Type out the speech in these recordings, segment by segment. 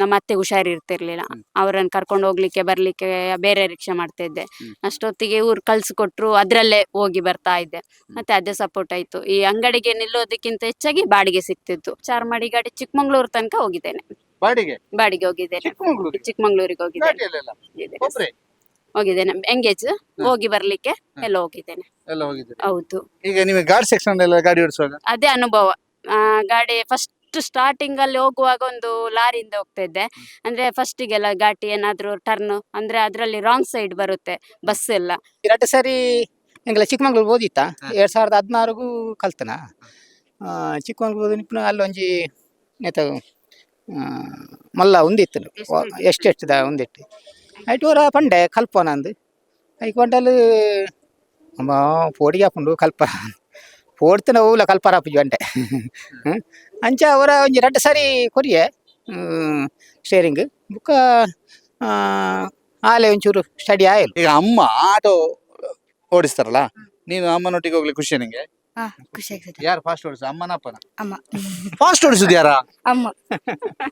ನಮ್ಮ ಅತ್ತೆ ಹುಷಾರಿರ್ತಿರ್ಲಿಲ್ಲ. ಇರ್ತಿರ್ಲಿಲ್ಲ ಅವರನ್ನು ಕರ್ಕೊಂಡು ಹೋಗ್ಲಿಕ್ಕೆ ಬರ್ಲಿಕ್ಕೆ ಬೇರೆ ರಿಕ್ಷಾ ಮಾಡ್ತಾ ಇದ್ದೆ. ಅಷ್ಟೊತ್ತಿಗೆ ಇವ್ರು ಕಳ್ಸಿಕೊಟ್ರು ಅದ್ರಲ್ಲೇ ಹೋಗಿ ಬರ್ತಾ ಇದ್ದೆ. ಮತ್ತೆ ಅದೇ ಸಪೋರ್ಟ್ ಆಯ್ತು. ಈ ಅಂಗಡಿಗೆ ನಿಲ್ಲೋದಕ್ಕಿಂತ ಹೆಚ್ಚಾಗಿ ಬಾಡಿಗೆ ಸಿಕ್ತಿತ್ತು. ಚಾರ್ಮಾಡಿ ಗಾಡಿ ಚಿಕ್ಕಮಂಗ್ಳೂರ್ ತನಕ ಹೋಗಿದ್ದೇನೆ. ಬಾಡಿಗೆ? ಬಾಡಿಗೆ ಹೋಗಿದ್ದೇನೆ. ಚಿಕ್ಕಮಂಗ್ಳೂರಿಗೆ? ಹೋಗಿದ್ದೇನೆ. ಹೋಗಿದ್ದೇನೆ. ಎಂಗೇಜ್? ಹೋಗಿ ಬರ್ಲಿಕ್ಕೆ ಎಲ್ಲ ಹೋಗಿದ್ದೇನೆ. ಹೌದು. ಈಗ ನಿಮಗೆ ಗಾಡಿ ಸೆಕ್ಷನ್ ಎಲ್ಲ ಗಾಡಿ ಓಡಿಸುವಾಗ? ಅದೇ ಅನುಭವ. ಗಾಡಿ ಫಸ್ಟ್ ಸ್ಟಾರ್ಟಿಂಗ್ ಅಲ್ಲಿ ಹೋಗುವಾಗ ಒಂದು ಲಾರಿಯಿಂದ ಹೋಗ್ತಾ ಇದ್ದೆ. ಅಂದ್ರೆ ಫಸ್ಟಿಗೆಲ್ಲ ಘಾಟಿ ಏನಾದ್ರು ಟರ್ನ್ ಅಂದ್ರೆ ಅದ್ರಲ್ಲಿ ರಾಂಗ್ ಸೈಡ್ ಬರುತ್ತೆ ಬಸ್ ಎಲ್ಲ. ಎರಡು ಸರಿ ಎಂಗ್ಲ ಚಿಕ್ಕಮಂಗ್ಳೂರು ಓದಿತ್ತ. ಎರಡ್ ಸಾವಿರದ ಹದಿನಾರಿಗೂ ಕಲ್ತನ? ಚಿಕ್ಕಮಂಗ್ಳೂರು ನಿಪ್ನ ಅಲ್ಲೊಂಜಿ ನೆತ ಆ, ಮಲ್ಲ ಉಂದಿತ್ತು ಎಷ್ಟು ದ ಉಂದಿಟ್ಟು ಐಟ್ ಊರ ಪಂಡೆ ಕಲ್ಪನ ಅಂದು? ಐಕೊಂಡಲ್ಲಿ ಅಮ್ಮ ಪೋಡಿಗೆ ಹಾಕೊಂಡು ಕಲ್ಪ ಪೋಡ್ತಿನ ಹೂಲ ಕಲ್ಪರ ಅಪ್ಪಜಿ ಅಂಟೆ ಹ್ಮ್. ಅಂಚ ಅವರ ಒಂಜಿ ಎರಡು ಸರಿ ಕೊರಿಯೆ ಸ್ಟೇರಿಂಗ್ ಬುಕ್ಕ ಆಲೆ ಒಂಚೂರು ಸ್ಟಡಿ ಆಯಲ್ ಈಗ ಅಮ್ಮ ಆಟೋ ಓಡಿಸ್ತಾರಲ್ಲ ನೀನು ಅಮ್ಮನೊಟ್ಟಿಗೆ ಹೋಗ್ಲಿಕ್ಕೆ ಖುಷಿ ನಿಂಗೆ ಹಾ ಖುಷಿ ಆಗ್ತದೆ ಯಾರು ಫಾಸ್ಟ್ ಓಡಿಸ ಅಮ್ಮನ ಅಪ್ಪನ ಅಮ್ಮ ಫಾಸ್ಟ್ ಓಡಿಸುದು ಯಾರ ಅಮ್ಮ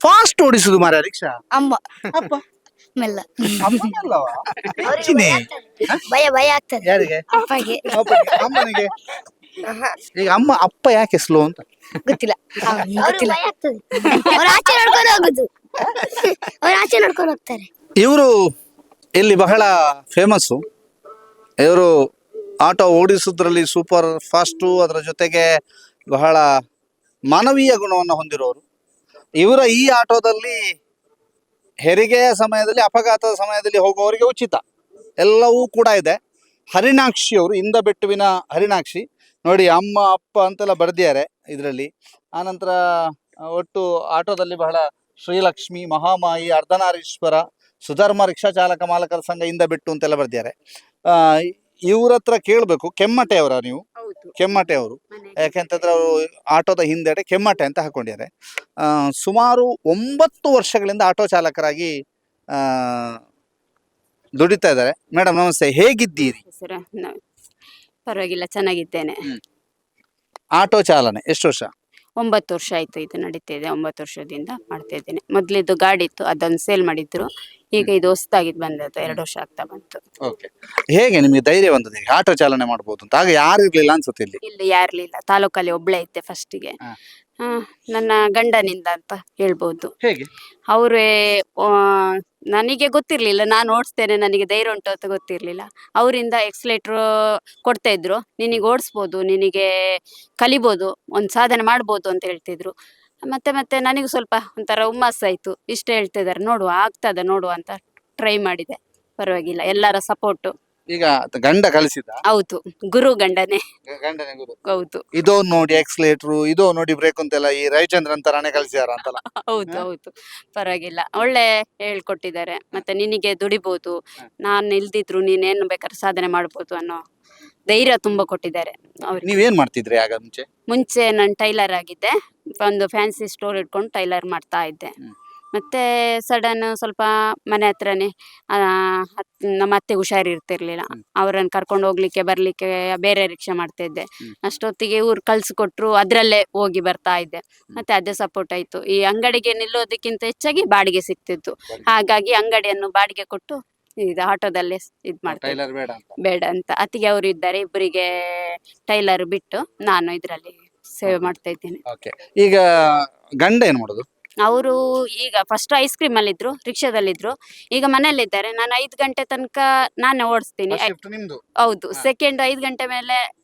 ಫಾಸ್ಟ್ ಓಡಿಸುದು ಮಾರ ರಿಕ್ಷಾ ಅಮ್ಮ ಅಪ್ಪ ಮೆಲ್ಲ ಅಮ್ಮನಲ್ಲವಾ ಹೆಚ್ಚಿನೇ. ಭಯ ಭಯ ಆಗ್ತದೆ ಯಾರಿಗೆ ಅಪ್ಪಗೆ ಅಪ್ಪನಿಗೆ, ಅಮ್ಮನಿಗೆ ಈಗ ಅಮ್ಮ ಅಪ್ಪ ಯಾಕೆ ಸ್ಲೋ ಅಂತ? ಗೊತ್ತಿಲ್ಲ. ಅವ್ರು ಆಚೆ ನೋಡ್ಕೊಂಡು ಹೋಗುದು. ಅವ್ರು ಆಚೆ ನೋಡ್ಕೊಂಡು ಹೋಗ್ತಾರೆ. ಇವರು ಇಲ್ಲಿ ಬಹಳ ಫೇಮಸ್ಸು ಇವರು ಆಟೋ ಓಡಿಸೋದ್ರಲ್ಲಿ ಸೂಪರ್ ಫಾಸ್ಟು ಅದರ ಜೊತೆಗೆ ಬಹಳ ಮಾನವೀಯ ಗುಣವನ್ನು ಹೊಂದಿರೋರು. ಇವರ ಈ ಆಟೋದಲ್ಲಿ ಹೆರಿಗೆಯ ಸಮಯದಲ್ಲಿ ಅಪಘಾತದ ಸಮಯದಲ್ಲಿ ಹೋಗುವವರಿಗೆ ಉಚಿತ. ಎಲ್ಲವೂ ಕೂಡ ಇದೆ. ಹರಿಣಾಕ್ಷಿ ಅವರು ಇಂದ ಬೆಟ್ಟುವಿನ ಹರಿಣಾಕ್ಷಿ. ನೋಡಿ ಅಮ್ಮ ಅಪ್ಪ ಅಂತೆಲ್ಲ ಬರೆದಿದ್ದಾರೆ ಇದರಲ್ಲಿ. ಆನಂತರ ಒಟ್ಟು ಆಟೋದಲ್ಲಿ ಬಹಳ ಶ್ರೀಲಕ್ಷ್ಮಿ ಮಹಾಮಾಯಿ ಅರ್ಧನಾರೀಶ್ವರ ಸುಧರ್ಮ ರಿಕ್ಷಾ ಚಾಲಕ ಮಾಲಕರ ಸಂಘ ಇಂದ ಬಿಟ್ಟು ಅಂತೆಲ್ಲ ಬರ್ದಿದ್ದಾರೆ. ಆ ಇವ್ರ ಹತ್ರ ಕೇಳಬೇಕು ಕೆಮ್ಮಟೆ ಅವರ ನೀವು? ಕೆಮ್ಮಟೆ ಅವರು. ಯಾಕೆಂತಂದ್ರೆ ಅವರು ಆಟೋದ ಹಿಂದೆಡೆ ಕೆಮ್ಮಟೆ ಅಂತ ಹಾಕೊಂಡಿದ್ದಾರೆ. ಆ, ಸುಮಾರು ಒಂಬತ್ತು ವರ್ಷಗಳಿಂದ ಆಟೋ ಚಾಲಕರಾಗಿ ಆ, ದುಡಿತಾ ಇದ್ದಾರೆ. ಮೇಡಮ್ ನಮಸ್ತೆ. ಹೇಗಿದ್ದೀರಿ? ಪರವಾಗಿಲ್ಲ ಚೆನ್ನಾಗಿದ್ದೇನೆ. ಆಟೋ ಚಾಲನೆ ಎಷ್ಟು ವರ್ಷ? ಒಂಬತ್ತು ವರ್ಷ ಆಯ್ತು ಇದು ನಡೀತಾ ಇದೆ ಒಂಬತ್ತು ವರ್ಷದಿಂದ ಮಾಡ್ತಾ ಇದ್ದೇನೆ. ಮೊದ್ಲಿದ್ದು ಗಾಡಿ ಇತ್ತು ಅದನ್ನು ಸೇಲ್ ಮಾಡಿದ್ರು. ಈಗ ಇದು ಹೊಸದಾಗಿ ಬಂದದ್ದು ಎರಡು ವರ್ಷ ಆಗ್ತಾ ಬಂತು. ಓಕೆ. ಹೇಗೆ ನಿಮಗೆ ಧೈರ್ಯ ಬಂದದ್ದು ಹೇಗೆ ಆಟೋ ಚಾಲನೆ ಮಾಡ್ಬೋದು ಅಂತ. ಆಗ ಯಾರು ಇರ್ಲಿಲ್ಲ ಅನ್ಸುತ್ತೆ ಇಲ್ಲಿ? ಇಲ್ಲಿ ಯಾರ್ಲಿಲ್ಲ. ತಾಲೂಕಲ್ಲಿ ಒಬ್ಳೆ ಇದ್ದೆ ಫಸ್ಟಿಗೆ ಹಾ. ನನ್ನ ಗಂಡನಿಂದ ಅಂತ ಹೇಳ್ಬೋದು. ಹೇಗೆ? ಅವರೇ ನನಗೆ ಗೊತ್ತಿರ್ಲಿಲ್ಲ ನಾನು ಓಡಿಸ್ತೇನೆ ನನಗೆ ಧೈರ್ಯ ಉಂಟು ಅಂತ ಗೊತ್ತಿರ್ಲಿಲ್ಲ. ಅವರಿಂದ ಎಕ್ಸ್ಲೇಟ್ರು ಕೊಡ್ತಾ ಇದ್ರು. ನಿನಗೆ ಓಡಿಸ್ಬೋದು ನಿನಗೆ ಕಲಿಬೋದು ಒಂದು ಸಾಧನೆ ಮಾಡ್ಬೋದು ಅಂತ ಹೇಳ್ತಿದ್ರು. ಮತ್ತೆ ಮತ್ತೆ ನನಗೆ ಸ್ವಲ್ಪ ಒಂಥರ ಹುಮ್ಮಸ್ಸಾಯಿತು ಇಷ್ಟ ಹೇಳ್ತಿದ್ದಾರೆ ನೋಡುವ ಆಗ್ತದ ನೋಡುವ ಅಂತ ಟ್ರೈ ಮಾಡಿದೆ. ಪರವಾಗಿಲ್ಲ ಎಲ್ಲರ ಸಪೋರ್ಟು ಈಗ ಗಂಡ ಕಲಿಸಿದ ಹೌದು ಗುರು ಗಂಡನೇ. ಗಂಡನೇ ಗುರು. ಹೌದು. ಇದೋ ನೋಡಿ ಎಕ್ಸ್ಲೇಟರ್ ಇದು ನೋಡಿ ಬ್ರೇಕ್ ಅಂತೆಲ್ಲ ಈ ರವಿಚಂದ್ರನ್ ತರಾನೇ ಕಲಿಸಿದಾರ ಅಂತಲ್ಲ? ಹೌದು? ಹೌದು. ಪರವಾಗಿಲ್ಲ. ಒಳ್ಳೆ ಹೇಳ್ಕೊಟ್ಟಿದ್ದಾರೆ. ಮತ್ತೆ ನಿನಗೆ ದುಡಿಬಹುದು. ನಾನು ಇಲ್ದಿದ್ರು ನೀನೇನು ಬೇಕಾದ್ರೆ ಸಾಧನೆ ಮಾಡ್ಬೋದು ಅನ್ನೋ ಧೈರ್ಯ ತುಂಬಾ ಕೊಟ್ಟಿದ್ದಾರೆ ಅವ್ರಿಗೆ ಏನ್ ಮಾಡ್ತಿದ್ರಿ ಆಗ ಮುಂಚೆ? ಮುಂಚೆ ನಾನು ಟೈಲರ್ ಆಗಿದ್ದೆ. ಒಂದು ಫ್ಯಾನ್ಸಿ ಸ್ಟೋರ್ ಇಟ್ಕೊಂಡು ಟೈಲರ್ ಮಾಡ್ತಾ ಇದ್ದೆ. ಮತ್ತೆ ಸಡನ್ ಸ್ವಲ್ಪ ಮನೆ ಹತ್ರನೇ ಹತ್- ನಮ್ಮ ಅತ್ತೆ ಹುಷಾರಿರ್ತಿರ್ಲಿಲ್ಲ. ಹ್ಮ್. ಅವರನ್ನು ಕರ್ಕೊಂಡು ಹೋಗ್ಲಿಕ್ಕೆ ಬರ್ಲಿಕ್ಕೆ ಬೇರೆ ರಿಕ್ಷಾ ಮಾಡ್ತಾ ಇದ್ದೆ ಹ್ಮ್. ಅಷ್ಟೊತ್ತಿಗೆ ಇವ್ರು ಕಳ್ಸಿಕೊಟ್ರು ಅದ್ರಲ್ಲೇ ಹೋಗಿ ಬರ್ತಾ ಇದ್ದೆ. ಮತ್ತೆ ಅದೇ ಸಪೋರ್ಟ್ ಆಯ್ತು. ಈ ಅಂಗಡಿಗೆ ನಿಲ್ಲೋದಕ್ಕಿಂತ ಹೆಚ್ಚಾಗಿ ಬಾಡಿಗೆ ಸಿಕ್ತಿತ್ತು. ಹಾಗಾಗಿ ಅಂಗಡಿಯನ್ನು ಬಾಡಿಗೆ ಕೊಟ್ಟು ಇದು ಆಟೋದಲ್ಲೇ ಇದ್ ಮಾಡ್ತಾ. ಟೈಲರ್ ಬೇಡ ಅಂತ. ಬೇಡ ಅಂತ. ಅತ್ತಿಗೆ ಅವರು ಇದ್ದಾರೆ ಇಬ್ಬರಿಗೆ ಟೈಲರ್ ಬಿಟ್ಟು ನಾನು ಇದರಲ್ಲಿ ಸೇವೆ ಮಾಡ್ತಾ ಇದ್ದೇನೆ. ಓಕೆ. ಈಗ ಗಂಡ ಏನ್ ಮಾಡೋದು? ಅವರು ಈಗ ಫಸ್ಟ್ ಐಸ್ ಕ್ರೀಮ್ ಅಲ್ಲಿ ಇದ್ರು ರಿಕ್ಷಾದಲ್ಲಿದ್ರು. ಈಗ ಮನೆಯಲ್ಲಿದ್ದಾರೆ. ನಾನು ಐದು ಗಂಟೆ ತನಕ ನಾನೇ ಓಡಿಸ್ತೀನಿ. ಹೌದು. ಸೆಕೆಂಡ್ ಐದು ಗಂಟೆ ಮೇಲೆ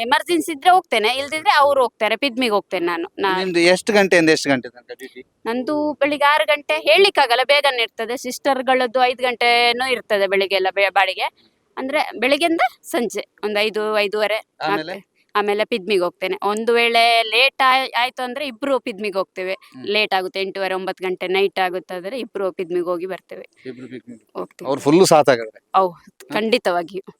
ಎಮರ್ಜೆನ್ಸಿ ಇದ್ರೆ ಹೋಗ್ತೇನೆ. ಇಲ್ದಿದ್ರೆ ಅವ್ರು ಹೋಗ್ತಾರೆ. ಪಿದ್ಮಿಗೆ ಹೋಗ್ತೇನೆ ನಾನು. ನಿಮ್ದು ಎಷ್ಟು ಗಂಟೆಯಿಂದ ಎಷ್ಟು ಗಂಟೆ ತನಕ ಡ್ಯೂಟಿ ನಂದು ಬೆಳಿಗ್ಗೆ ಆರು ಗಂಟೆ. ಹೇಳಲಿಕ್ಕಾಗಲ್ಲ ಬೇಗನೆ ಇರ್ತದೆ. ಸಿಸ್ಟರ್ಗಳದ್ದು ಐದು ಗಂಟೆನೂ ಇರ್ತದೆ ಬೆಳಿಗ್ಗೆ ಎಲ್ಲ ಬೆ- ಬಾಡಿಗೆ. ಅಂದ್ರೆ ಬೆಳಿಗ್ಗೆಯಿಂದ ಸಂಜೆ ಒಂದು ಐದು ಐದೂವರೆ ಆಮೇಲೆ? ನಾಲ್ಕು. ಆಮೇಲೆ ಪಿದ್ಮಿಗೆ ಹೋಗ್ತೇನೆ. ಒಂದು ವೇಳೆ ಲೇಟ್ ಆಯ್ತು ಅಂದ್ರೆ ಇಬ್ರು ಪಿದ್ಮಿಗೆ ಹೋಗ್ತೇವೆ. ಲೇಟ್ ಆಗುತ್ತೆ ಎಂಟೂವರೆ ಒಂಬತ್ತು ಗಂಟೆ ನೈಟ್ ಆಗುತ್ತಾದ್ರೆ ಇಬ್ರು ಪಿದ್ಮಿಗೆ ಹೋಗಿ ಬರ್ತೇವೆ. ಹೋಗ್ತೇವೆ. ಅವ್ರು ಫುಲ್ ಸಾತ್ ಖಂಡಿತವಾಗಿಯೂ.